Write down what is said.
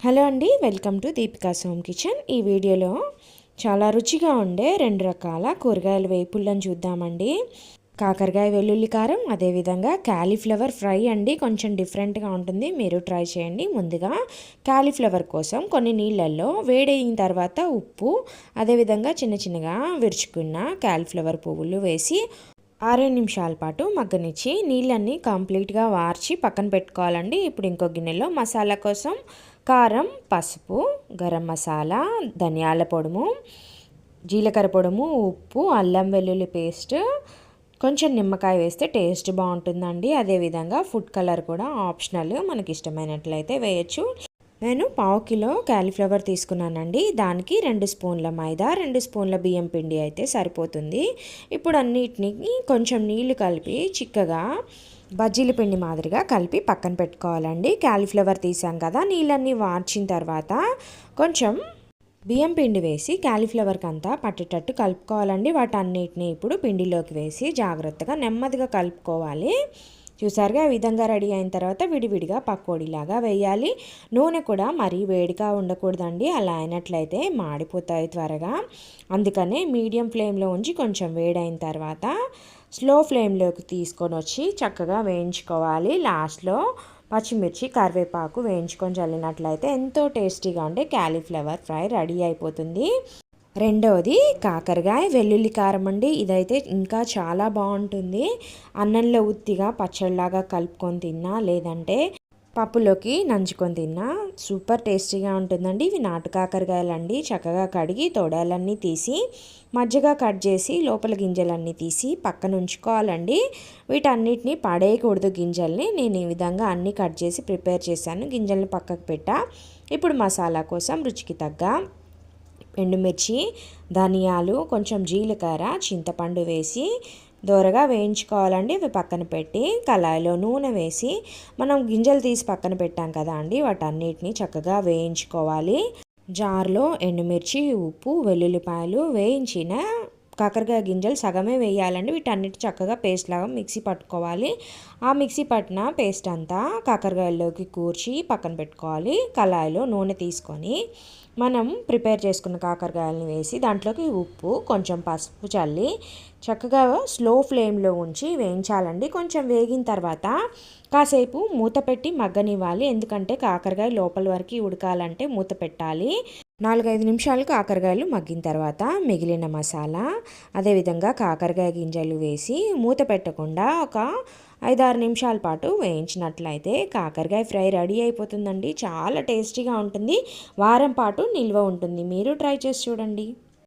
Hello అండి welcome to Deepika Som kitchen. ఈ వీడియోలో చాలా రుచిగా ఉండే రెండు రకాల కూరగాయల వేపుళ్ళను చూద్దామండి. కాకరకాయ వెల్లుల్లి కారం అదేవిధంగా క్యాలీఫ్లవర్ ఫ్రై అండి కొంచెం డిఫరెంట్గా ఉంటుంది. మీరు ట్రై చేయండి. ముందుగా క్యాలీఫ్లవర్ కోసం కొన్ని నీళ్ళల్లో వేడైన తర్వాత ఉప్పు అదేవిధంగా చిన్న చిన్నగా విరుచుకున్న క్యాలీఫ్లవర్ పువ్వులు వేసి ఆరే నిమిషాల పాటు మగ్గనిచ్చి నీళ్ళన్నీ కంప్లీట్గా వార్చి పక్కన పెట్టుకోవాలండి. ఇప్పుడు ఇంకో గిన్నెలో మసాలా కోసం కారం పసుపు గరం మసాలా ధనియాల పొడుము జీలకర్ర పొడుము ఉప్పు అల్లం వెల్లుల్లి పేస్ట్ కొంచెం నిమ్మకాయ వేస్తే టేస్ట్ బాగుంటుందండి. అదేవిధంగా ఫుడ్ కలర్ కూడా ఆప్షనల్ మనకి ఇష్టమైనట్లయితే వేయచ్చు. నేను పావు కిలో క్యాలీఫ్లవర్ తీసుకున్నానండి. దానికి రెండు స్పూన్ల మైదా రెండు స్పూన్ల బియ్యం పిండి అయితే సరిపోతుంది. ఇప్పుడు అన్నిటిని కొంచెం నీళ్ళు కలిపి చిక్కగా బజ్జీల పిండి మాదిరిగా కలిపి పక్కన పెట్టుకోవాలండి. క్యాలీఫ్లవర్ తీసాం కదా నీళ్ళన్నీ వార్చిన తర్వాత కొంచెం బియ్యం పిండి వేసి క్యాలీఫ్లవర్కి అంతా పట్టేటట్టు కలుపుకోవాలండి. వాటన్నిటిని ఇప్పుడు పిండిలోకి వేసి జాగ్రత్తగా నెమ్మదిగా కలుపుకోవాలి. చూసారుగా ఈ విధంగా రెడీ అయిన తర్వాత విడివిడిగా పకోడీలాగా వేయాలి. నూనె కూడా మరీ వేడిగా ఉండకూడదండి. అలా అయినట్లయితే మాడిపోతాయి త్వరగా. అందుకనే మీడియం ఫ్లేమ్లో ఉంచి కొంచెం వేడైన తర్వాత స్లో ఫ్లేమ్లోకి తీసుకొని వచ్చి చక్కగా వేయించుకోవాలి. లాస్ట్లో పచ్చిమిర్చి కరివేపాకు వేయించుకొని చల్లినట్లయితే ఎంతో టేస్టీగా ఉండే క్యాలీఫ్లవర్ ఫ్రై రెడీ అయిపోతుంది. రెండవది కాకరకాయ వెల్లుల్లి కారం అండి. ఇదైతే ఇంకా చాలా బాగుంటుంది. అన్నంలో ఉత్తిగా పచ్చడిలాగా కలుపుకొని తిన్నా లేదంటే పప్పులోకి నంచుకొని తిన్నా సూపర్ టేస్టీగా ఉంటుందండి. ఇవి నాటు కాకరకాయలు అండి చక్కగా కడిగి తొడాలన్నీ తీసి మజ్జగా కట్ చేసి లోపల గింజలన్నీ తీసి పక్కన ఉంచుకోవాలండి. వీటన్నిటిని పడేయకూడదు గింజల్ని. నేను ఈ విధంగా అన్నీ కట్ చేసి ప్రిపేర్ చేశాను. గింజల్ని పక్కకు పెట్టా. ఇప్పుడు మసాలా కోసం రుచికి తగ్గ ఎండుమిర్చి ధనియాలు కొంచెం జీలకర్ర చింతపండు వేసి దోరగా వేయించుకోవాలండి. ఇవి పక్కన పెట్టి కళాయిలో నూనె వేసి మనం గింజలు తీసి పక్కన పెట్టాం కదా అండి వాటన్నిటిని చక్కగా వేయించుకోవాలి. జార్లో ఎండుమిర్చి ఉప్పు వెల్లుల్లిపాయలు వేయించిన కాకరకాయ గింజలు సగమే వేయాలండి. వీటన్నిటి చక్కగా పేస్ట్ లాగా మిక్సీ పట్టుకోవాలి. ఆ మిక్సీ పట్టిన పేస్ట్ అంతా కాకరకాయల్లోకి కూర్చి పక్కన పెట్టుకోవాలి. కళాయిలో నూనె తీసుకొని మనం ప్రిపేర్ చేసుకున్న కాకరకాయలని వేసి దాంట్లోకి ఉప్పు కొంచెం పసుపు చల్లి చక్కగా స్లో ఫ్లేమ్లో ఉంచి వేయించాలండి. కొంచెం వేగిన తర్వాత కాసేపు మూత పెట్టి మగ్గనివ్వాలి. ఎందుకంటే కాకరకాయ లోపల వరకు ఉడకాలంటే మూత పెట్టాలి. నాలుగైదు నిమిషాలు కాకరకాయలు మగ్గిన తర్వాత మిగిలిన మసాలా అదేవిధంగా కాకరకాయ గింజలు వేసి మూత పెట్టకుండా ఒక ఐదారు నిమిషాల పాటు వేయించినట్లయితే కాకరకాయ ఫ్రై రెడీ అయిపోతుందండి. చాలా టేస్టీగా ఉంటుంది. వారం పాటు నిల్వ ఉంటుంది. మీరు ట్రై చేసి చూడండి.